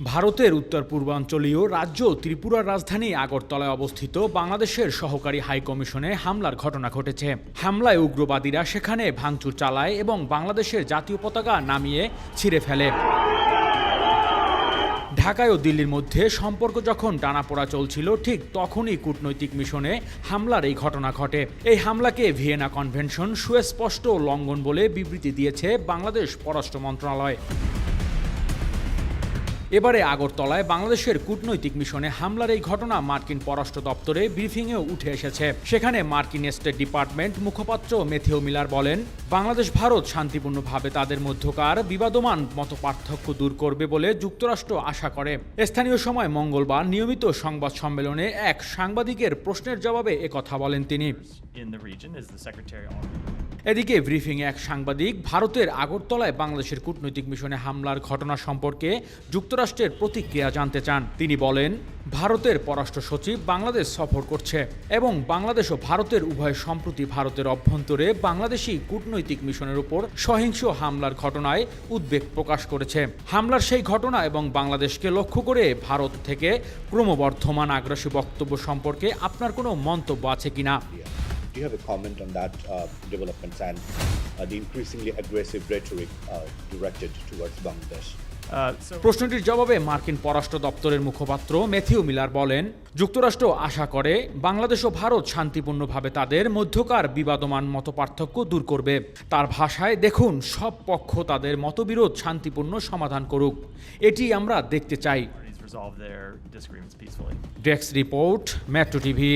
ভারতের উত্তর পূর্বাঞ্চলীয় রাজ্য ত্রিপুরার রাজধানী আগরতলায় অবস্থিত বাংলাদেশের সহকারী হাই কমিশনে হামলার ঘটনা ঘটেছে। হামলায় উগ্রবাদীরা সেখানে ভাঙচুর চালায় এবং বাংলাদেশের জাতীয় পতাকা নামিয়ে ছিঁড়ে ফেলে। ঢাকায় ও দিল্লির মধ্যে সম্পর্ক যখন টানাপোড়া চলছিল, ঠিক তখনই কূটনৈতিক মিশনে হামলার এই ঘটনা ঘটে। এই হামলাকে ভিয়েনা কনভেনশন সুস্পষ্ট লঙ্ঘন বলে বিবৃতি দিয়েছে বাংলাদেশ পররাষ্ট্র মন্ত্রণালয়। এবারে আগরতলায় বাংলাদেশের কূটনৈতিক মিশনে হামলার এই ঘটনা মার্কিন পররাষ্ট্র দপ্তরে ব্রিফিংয়েও উঠে এসেছে। সেখানে মার্কিন স্টেট ডিপার্টমেন্ট মুখপাত্র মেথিও মিলার বলেন, বাংলাদেশ, ভারত শান্তিপূর্ণভাবে তাদের মধ্যকার বিবাদমান মত পার্থক্য দূর করবে বলে যুক্তরাষ্ট্র আশা করে। স্থানীয় সময় মঙ্গলবার নিয়মিত সংবাদ সম্মেলনে এক সাংবাদিকের প্রশ্নের জবাবে একথা বলেন তিনি। এদিকে ব্রিফিংয়ে এক সাংবাদিক ভারতের আগরতলায় বাংলাদেশের কূটনৈতিক মিশনে হামলার ঘটনা সম্পর্কে যুক্তরাষ্ট্রের প্রতিক্রিয়া জানতে চান। তিনি বলেন, ভারতের পররাষ্ট্র সচিব বাংলাদেশ সফর করছে এবং বাংলাদেশ ও ভারতের উভয় সম্প্রতি ভারতের অভ্যন্তরে বাংলাদেশি কূটনৈতিক মিশনের উপর সহিংস হামলার ঘটনায় উদ্বেগ প্রকাশ করেছে। হামলার সেই ঘটনা এবং বাংলাদেশকে লক্ষ্য করে ভারত থেকে ক্রমবর্ধমান আগ্রাসী বক্তব্য সম্পর্কে আপনার কোনো মন্তব্য আছে কিনা? You have a comment on that uh, developments and uh, the increasingly aggressive rhetoric uh, directed towards Bangladesh? Uh, প্রশ্নটির জবাবে মার্কিন পররাষ্ট্র দপ্তরের মুখপাত্র ম্যাথিউ মিলার বলেন যুক্তরাষ্ট্র আশা করে বাংলাদেশ ও ভারত শান্তিপূর্ণভাবে তাদের মধ্যকার বিবাদমান মতপার্থক্য দূর করবে তার ভাষায় দেখুন সব পক্ষ তাদের মতবিরোধ শান্তিপূর্ণ সমাধান করুক এটি আমরা দেখতে চাই. Desk report metro TV